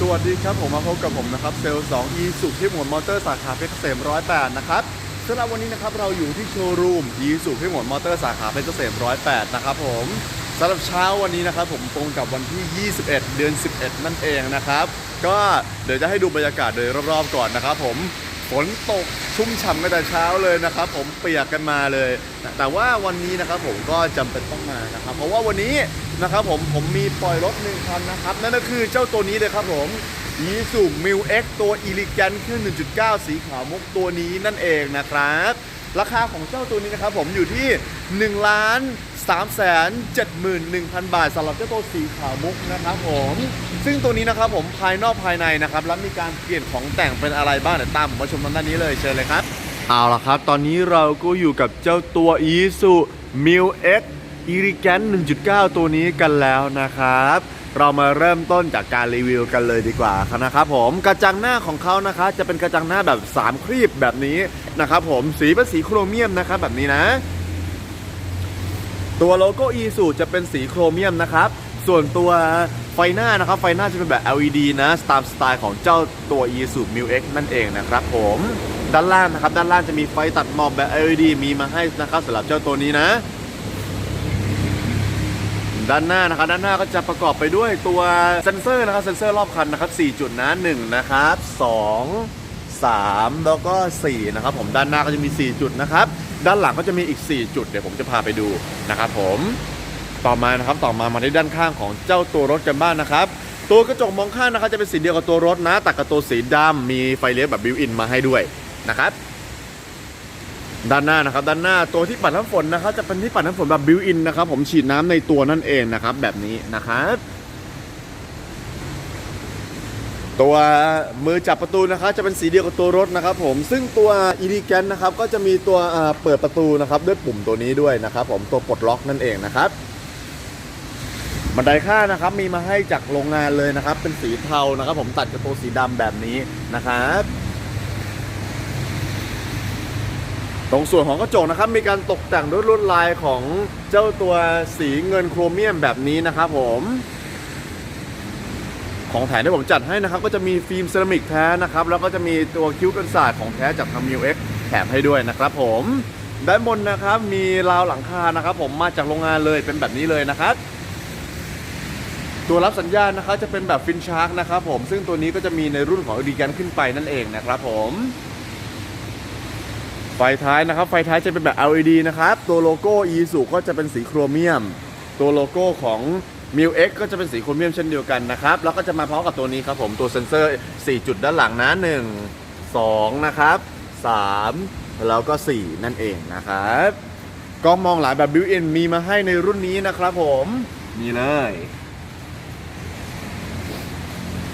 สวัสดีครับ ผมมาพบกับผมนะครับ เซลล์2 e สุที่หมวดมอเตอร์สาขาเพชรเกษม108 นะครับสำหรับวันนี้นะครับเราอยู่ที่โชว์รูม e สุที่หมวดมอเตอร์สาขาเพชรเกษม108 นะครับผมสำหรับเช้าวันนี้นะครับผมตรงกับวันที่ 21 เดือน 11 นั่นเองนะครับ ก็เดี๋ยวจะให้ดูบรรยากาศโดยรอบๆก่อนนะครับผม ฝนตกชุ่มฉ่ำกันแต่เช้าเลยนะครับ ผมเปียกกันมาเลยแต่ว่าวันนี้นะครับผมก็จำเป็นต้องมานะครับ เพราะว่าวันนี้นะครับผมผมมีปล่อยรถหนึ่งคันนะครับ นั่นก็คือเจ้าตัวนี้เลยครับผมยีสุมิวเอ็กตัวอีลิแกนเครื่อง 1.9 สีขาวมุกตัวนี้นั่นเองนะครับ ราคาของเจ้าตัวนี้นะครับผมอยู่ที่1ล้าน 3 7 1 0 0 0 บาทสำหรับเจ้าตัวสีขาวมุกนะครับผม ซึ่งตัวนี้นะครับผมภายนอกภายในนะครับ แล้วมีการเปลี่ยนของแต่งเป็นอะไรบ้างเดี๋ยวตามผมมาชมทางด้านนี้เลยเชิญเลยครับ เอาละครับ ตอนนี้เราก็อยู่กับเจ้าตัว i s u m i l X i r i g a n 1.9 ตัวนี้กันแล้วนะครับ เรามาเริ่มต้นจากการรีวิวกันเลยดีกว่าครับนะครับผมกระจังหน้าของเขานะคะจะเป็นกระจังหน้าแบบ 3 ครีบแบบนี้นะครับผมสีเป็นสีโครเมียมนะครับแบบนี้นะ ตัวโลโก้ e s u จะเป็นสีโครเมียมนะครับ ส่วนตัวไฟหน้านะครับ ไฟหน้าจะเป็นแบบ LED นะตามสไตล์ของเจ้าตัว e s u m i l X นั่นเองนะครับผม ด้านล่างนะครับ ด้านล่างจะมีไฟตัดหมอกแบบ LED มีมาให้นะครับสำหรับเจ้าตัวนี้นะ ด้านหน้านะครับด้านหน้าก็จะประกอบไปด้วยตัวเซนเซอร์นะครับเซนเซอร์รอบคันนะครับ4จุดนะ1นะครับ2 3 แล้วก็ 4 นะครับผมด้านหน้าก็จะมี 4 จุดนะครับ ด้านหลังก็จะมีอีก 4 จุดเดี๋ยวผมจะพาไปดูนะครับผมต่อมานะครับต่อมามาที่ด้านข้างของเจ้าตัวรถกันบ้างนะครับ ตัวกระจกมองข้างนะครับจะเป็นสีเดียวกับตัวรถนะแต่กับตัวสีดำมีไฟเลี้ยวแบบบิวอินมาให้ด้วยนะครับด้านหน้านะครับด้านหน้าตัวที่ปัดน้ำฝนนะครับจะเป็นที่ปัดน้ำฝนแบบบิวอินนะครับผมฉีดน้ำในตัวนั่นเองนะครับแบบนี้นะครับ ตัวมือจับประตูนะครับจะเป็นสีเดียวกับตัวรถนะครับผมซึ่งตัวอีดีแกนนะครับก็จะมีตัวเปิดประตูนะครับด้วยปุ่มตัวนี้ด้วยนะครับผมตัวปลดล็อกนั่นเองนะครับบันไดข้านะครับมีมาให้จากโรงงานเลยนะครับ เป็นสีเทานะครับ ผมตัดกับตัวสีดำแบบนี้นะครับตรงส่วนของกระจกนะครับมีการตกแต่งด้วยลวดลายของเจ้าตัวสีเงินโครเมียมแบบนี้นะครับผม ของแถมที่ผมจัดให้นะครับ ก็จะมีฟิล์มเซรามิกแท้นะครับ แล้วก็จะมีตัวคิ้วกันศาสตร์ของแท้จากทางมิวเอ็กแถมให้ด้วยนะครับผมด้านบนนะครับมีราวหลังคานะครับ ผมมาจากโรงงานเลยเป็นแบบนี้เลยนะครับ ตัวรับสัญญาณนะครับจะเป็นแบบฟินชาร์กนะครับผมซึ่งตัวนี้ก็จะมีในรุ่นของดีกันขึ้นไปนั่นเองนะครับผมไฟท้ายนะครับ ไฟท้ายจะเป็นแบบ LED นะครับ ตัวโลโก้ e s u ก็จะเป็นสีโครเมียม ตัวโลโก้ของ m i l X ก็จะเป็นสีโครเมียมเช่นเดียวกันนะครับ แล้วก็จะมาพร้อมกับตัวนี้ครับผมตัวเซ็นเซอร์ 4 จุดด้านหลังนะ 1 2 นะครับ 3 แล้วก็ 4 นั่นเองนะครับกล้องมองหลายแบบบิวอินมีมาให้ในรุ่นนี้นะครับผมนี่เลย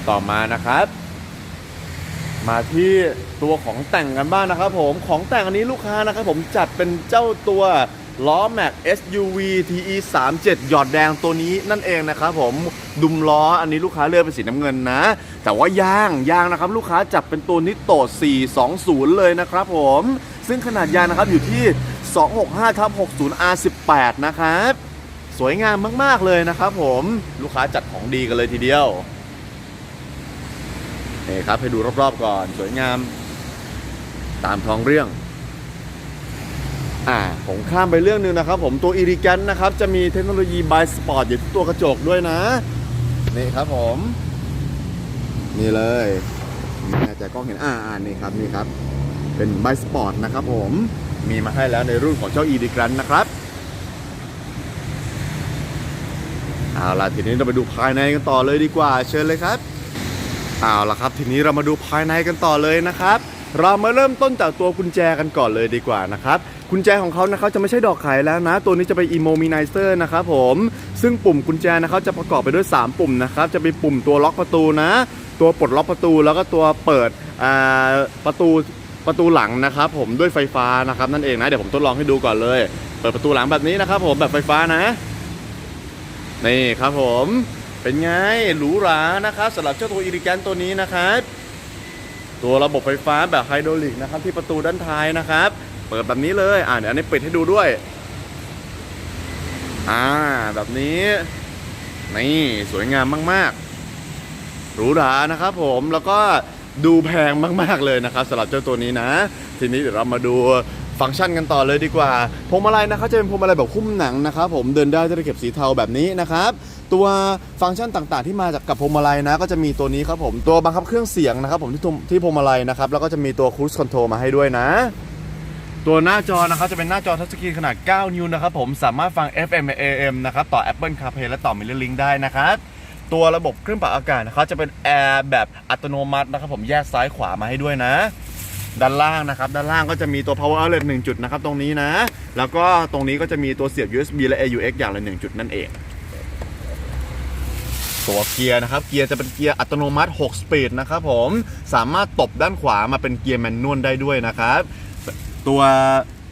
ต่อมานะครับ มาที่ตัวของแต่งกันบ้างนะครับผมของแต่งอันนี้ลูกค้านะครับผมจัดเป็นเจ้าตัว ล้อแม็ก SUV TE 37หยอดแดงตัวนี้นั่นเองนะครับผมดุมล้ออันนี้ลูกค้าเลือกเป็นสีน้ำเงินนะ แต่ว่ายางยางนะครับ ลูกค้าจับเป็นตัวนิโต420 เลยนะครับผม ซึ่งขนาดยางนะครับอยู่ที่ 265ทับ60 R18 นะครับ สวยงามมาก ๆ เลยนะครับผมลูกค้าจัดของดีกันเลยทีเดียวนี่ครับให้ดูรอบ ๆ ก่อนสวยงาม ตามท้องเรื่อง อ่าผมข้ามไปเรื่องหนึงนะครับผมตัวอีริแกนนะครับ จะมีเทคโนโลยีบายสปอร์ตอยู่ที่ตัวกระจกด้วยนะ นี่ครับผม นี่เลยไม่แน่ใจกล้องเห็นอ่าอ่านี่ครับนี่ครับ เป็นบายสปอร์ตนะครับผมมีมาให้แล้วในรุ่นของเจ้าอีริแกนนะครับเอาล่ะทีนี้เราไปดูภายในกันต่อเลยดีกว่าเชิญเลยครับเอาล่ะครับ ทีนี้เรามาดูภายในกันต่อเลยนะครับ เรามาเริ่มต้นจากตัวกุญแจกันก่อนเลยดีกว่านะครับกุญแจของเขานะครับจะไม่ใช่ดอกไขแล้วนะ ตัวนี้จะเป็น Immobilizer นะครับผมซึ่งปุ่มกุญแจนะครับจะประกอบไปด้วย 3 ปุ่มนะครับจะเป็นปุ่มตัวล็อกประตูนะ ตัวปลดล็อกประตูแล้วก็ตัวเปิดประตูประตูหลังนะครับผมด้วยไฟฟ้านะครับนั่นเองนะเดี๋ยวผมทดลองให้ดูก่อนเลย เปิดประตูหลังแบบนี้นะครับผมแบบไฟฟ้านะนี่ครับผมเป็นไงหรูหรานะครับสำหรับเจ้าตัวอีริแกนตัวนี้นะครับ ตัวระบบไฟฟ้าแบบไฮดรอลิกนะครับที่ประตูด้านท้ายนะครับ เปิดแบบนี้เลยอ่าเดี๋ยวอันนี้ปิดให้ดูด้วย อ่าแบบนี้ นี่สวยงามมากหรูหรานะครับผมแล้วก็ดูแพงมาก ๆ เลยนะครับสำหรับเจ้าตัวนี้นะ ทีนี้เดี๋ยวเรามาดู ฟังก์ชันกันต่อเลยดีกว่าพวงมาลัยนะครับจะเป็นพวงมาลัยแบบคุ้มหนังนะครับผมเดินได้จะได้เก็บสีเทาแบบนี้นะครับตัวฟังก์ชันต่างๆ ที่มาจากกับพวงมาลัยนะ ก็จะมีตัวนี้ครับผมตัวบังคับเครื่องเสียงนะครับผมที่ที่พวงมาลัยนะครับแล้วก็จะมีตัว cruise control มาให้ด้วยนะตัวหน้าจอนะครับจะเป็นหน้าจอทัชสกรีนขนาด 9 นิ้วนะครับผมสามารถฟัง FM AM นะครับต่อ Apple CarPlay และต่อ Mirror Link ได้นะครับตัวระบบเครื่องปรับอากาศนะครับจะเป็นแอร์แบบอัตโนมัตินะครับผมแยกซ้ายขวามาให้ด้วยนะ ด้านล่างนะครับ ด้านล่างก็จะมีตัว power outlet 1จุดนะครับ ตรงนี้นะ แล้วก็ตรงนี้ก็จะมีตัวเสียบ USB และ AUX อย่างละ 1 จุดนั่นเอง ตัวเกียร์นะครับ เกียร์จะเป็นเกียร์อัตโนมัติ 6 สปีดนะครับผม สามารถตบด้านขวามาเป็นเกียร์แมนนวลได้ด้วยนะครับ ตัว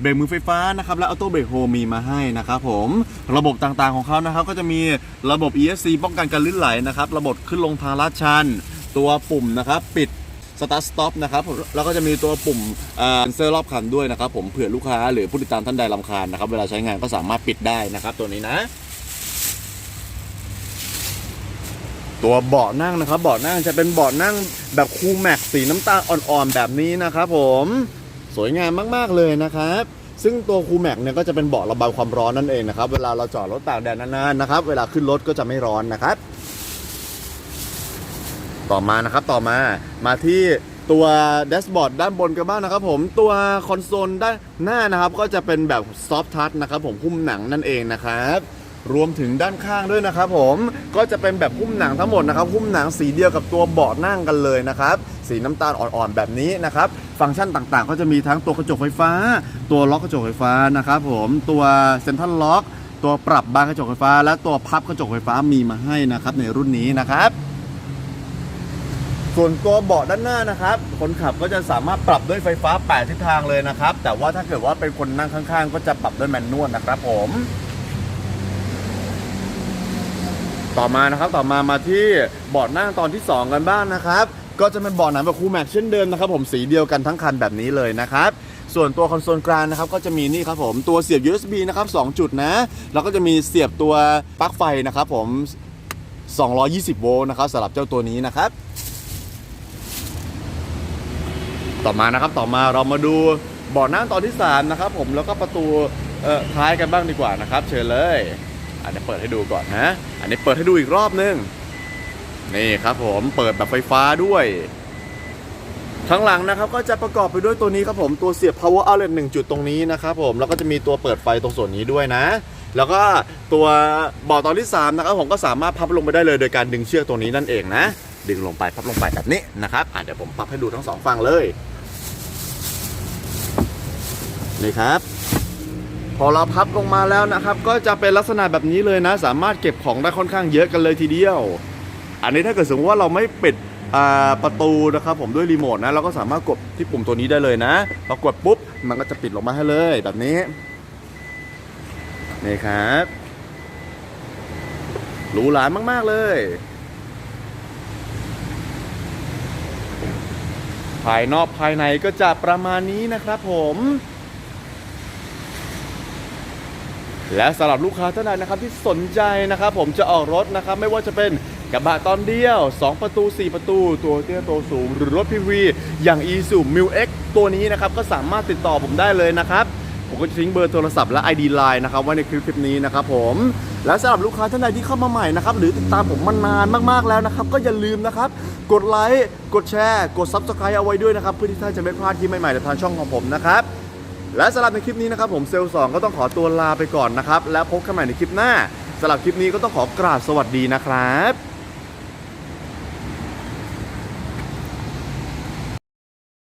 เบรกมือไฟฟ้านะครับและออโต้เบรกโฮมีมาให้นะครับผมระบบต่างๆของเขานะครับ ก็จะมีระบบ ESC ป้องกันการลื่นไหลนะครับ ระบบขึ้นลงทางลาดชัน ตัวปุ่มนะครับ ปิด Start Stop นะครับแล้วก็จะมีตัวปุ่มเซ็นเซอร์รอบคันด้วยนะครับผมเผื่อลูกค้าหรือผู้ติดตามท่านใดลำคาญนะครับเวลาใช้งานก็สามารถปิดได้นะครับตัวนี้นะตัวเบาะนั่งนะครับ เบาะนั่งจะเป็นเบาะนั่งแบบคูลแม็กสีน้ำตาลอ่อนๆแบบนี้นะครับผมสวยงามมากๆเลยนะครับ ซึ่งตัวคูลแม็กเนี่ยก็จะเป็นเบาะระบายความร้อนนั่นเองนะครับ เวลาเราจอดรถตากแดดนานๆนะครับ เวลาขึ้นรถก็จะไม่ร้อนนะครับ ต่อมานะครับต่อมามาที่ตัวแดชบอร์ดด้านบนกันบ้างนะครับผมตัวคอนโซลด้านหน้านะครับก็จะเป็นแบบซอฟทัชนะครับผมหุ้มหนังนั่นเองนะครับรวมถึงด้านข้างด้วยนะครับผมก็จะเป็นแบบหุ้มหนังทั้งหมดนะครับหุ้มหนังสีเดียวกับตัวเบาะนั่งกันเลยนะครับสีน้ำตาลอ่อนๆแบบนี้นะครับฟังก์ชันต่างๆ ก็จะมีทั้งตัวกระจกไฟฟ้า ตัวล็อกกระจกไฟฟ้านะครับผมตัวเซ็นทรัลล็อกตัวปรับบานกระจกไฟฟ้า และตัวพับกระจกไฟฟ้ามีมาให้นะครับในรุ่นนี้นะครับ ส่วนตัวเบาะด้านหน้านะครับ คนขับก็จะสามารถปรับด้วยไฟฟ้า 8 ทิศทางเลยนะครับ แต่ว่าถ้าเกิดว่าเป็นคนนั่งข้างๆ ก็จะปรับด้วยแมนนวลนะครับผม ต่อมานะครับต่อมามาที่เบาะนั่งตอนที่ 2 กันบ้างนะครับ ก็จะเป็นเบาะหนังแบบคูแม็กเช่นเดิมนะครับผมสีเดียวกันทั้งคันแบบนี้เลยนะครับส่วนตัวคอนโซลกลางนะครับก็จะมีนี่ครับผมตัวเสียบ USB นะครับ2จุดนะ แล้วก็จะมีเสียบตัวปลั๊กไฟนะครับผม 220 โวลต์นะครับสำหรับเจ้าตัวนี้นะครับ ต่อมานะครับต่อมาเรามาดูเบาะนั่งตอนที่ 3 นะครับ ผมแล้วก็ประตูท้ายกันบ้างดีกว่านะครับ เชิญเลยอันนี้เปิดให้ดูก่อนนะ อันนี้เปิดให้ดูอีกรอบนึงนี่ครับผมเปิดแบบไฟฟ้าด้วยข้างหลังนะครับก็จะประกอบไปด้วยตัวนี้ครับผมตัวเสียบ power outlet 1 จุดตรงนี้นะครับผมแล้วก็จะมีตัวเปิดไฟตรงส่วนนี้ด้วยนะ แล้วก็ตัวเบาะตอนที่ 3 นะครับผมก็สามารถพับลงไปได้เลยโดยการดึงเชือกตรงนี้นั่นเองนะ ดึงลงไปพับลงไปแบบนี้นะครับอะเดี๋ยวผมพับให้ดูทั้งสองฝั่งเลยนี่ครับพอเราพับลงมาแล้วนะครับ ก็จะเป็นลักษณะแบบนี้เลยนะ สามารถเก็บของได้ค่อนข้างเยอะกันเลยทีเดียว อันนี้ถ้าเกิดสมมติว่าเราไม่ปิดประตูนะครับผมด้วยรีโมทนะเราก็สามารถกดที่ปุ่มตัวนี้ได้เลยนะพอกดปุ๊บมันก็จะปิดลงมาให้เลยแบบนี้นี่ครับหรูหรามาก ๆ เลย ภายนอกภายในก็จะประมาณนี้นะครับผม และสำหรับลูกค้าท่านใดนะครับที่สนใจนะครับผมจะออกรถนะครับไม่ว่าจะเป็นกระบะตอนเดียว 2 ประตู 4 ประตู ตัวเตี้ยตัวสูง หรือรถพีวีอย่าง e s u m i l x ตัวนี้นะครับก็สามารถติดต่อผมได้เลยนะครับ ผมก็จะทิ้งเบอร์โทรศัพท์และ ID Line นะครับไว้ในคลิปคลิปนี้นะครับผม และสำหรับลูกค้าท่านใดที่เข้ามาใหม่นะครับหรือติดตามผมมานานมากๆแล้วนะครับก็อย่าลืมนะครับกดไลค์กดแชร์กด Subscribe เอาไว้ด้วยนะครับเพื่อที่ท่านจะไม่พลาดคลิปใหม่ๆจากทางช่องของผมนะครับและสำหรับในคลิปนี้นะครับผมเซลล์สองก็ต้องขอตัวลาไปก่อนนะครับแล้วพบกันใหม่ในคลิปหน้าสำหรับคลิปนี้ก็ต้องขอกราบสวัสดีนะครับ